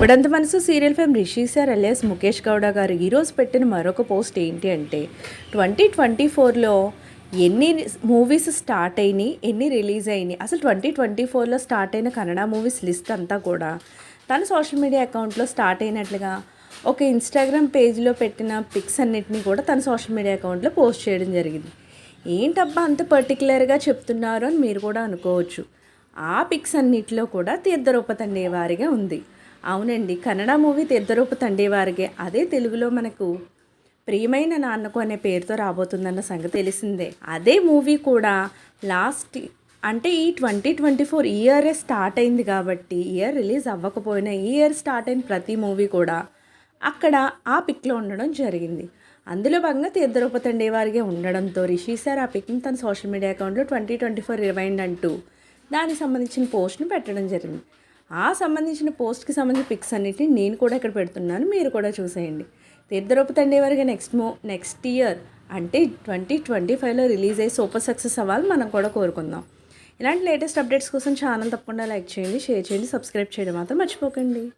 ఇప్పుడంత మనసు serial fame Rishi sir alias Mukesh Gowda garu ఈరోజు పెట్టిన మరొక పోస్ట్ ఏంటి అంటే ట్వంటీ ట్వంటీ ఫోర్లో ఎన్ని మూవీస్ స్టార్ట్ అయినాయి ఎన్ని రిలీజ్ అయినాయి అసలు ట్వంటీ ట్వంటీ ఫోర్లో స్టార్ట్ అయిన కన్నడ మూవీస్ లిస్ట్ అంతా కూడా తన సోషల్ మీడియా అకౌంట్లో స్టార్ట్ అయినట్లుగా ఒక ఇన్స్టాగ్రామ్ పేజ్లో పెట్టిన పిక్స్ అన్నిటినీ కూడా తన సోషల్ మీడియా అకౌంట్లో పోస్ట్ చేయడం జరిగింది. ఏంటబ్బా అంత పర్టికులర్గా చెప్తున్నారు అని మీరు కూడా అనుకోవచ్చు. ఆ పిక్స్ అన్నిటిలో కూడా తీర్థరూపతండే వారిగా ఉంది. అవునండి. కన్నడ మూవీ తీర్థరూప తండేవారిగే. అదే తెలుగులో మనకు ప్రియమైన నాన్నకు అనే పేరుతో రాబోతుందన్న సంగతి తెలిసిందే. అదే మూవీ కూడా లాస్ట్ అంటే ఈ ట్వంటీ ట్వంటీ ఫోర్ ఇయరే స్టార్ట్ అయింది కాబట్టి ఇయర్ రిలీజ్ అవ్వకపోయినా ఈ ఇయర్ స్టార్ట్ అయిన ప్రతి మూవీ కూడా అక్కడ ఆ పిక్లో ఉండడం జరిగింది. అందులో భాగంగా తీర్థరూప వారిగా ఉండడంతో రిషి సార్ ఆ పిక్ని తన సోషల్ మీడియా అకౌంట్లో ట్వంటీ ట్వంటీ ఫోర్ రివైండ్ అంటూ దానికి సంబంధించిన పోస్ట్ని పెట్టడం జరిగింది. ఆ సంబంధించిన పోస్ట్కి సంబంధించిన పిక్స్ అన్నిటిని నేను కూడా ఇక్కడ పెడుతున్నాను. మీరు కూడా చూసేయండి. తీర్థరూప తండేవారిగా నెక్స్ట్ మూ నెక్స్ట్ ఇయర్ అంటే ట్వంటీ ట్వంటీ ఫైవ్లో రిలీజ్ అయ్యి సూపర్ సక్సెస్ అవ్వాలి మనం కూడా కోరుకుందాం. ఇలాంటి లేటెస్ట్ అప్డేట్స్ కోసం ఛానల్ తప్పకుండా లైక్ చేయండి షేర్ చేయండి సబ్స్క్రైబ్ చేయడం మాత్రం మర్చిపోకండి.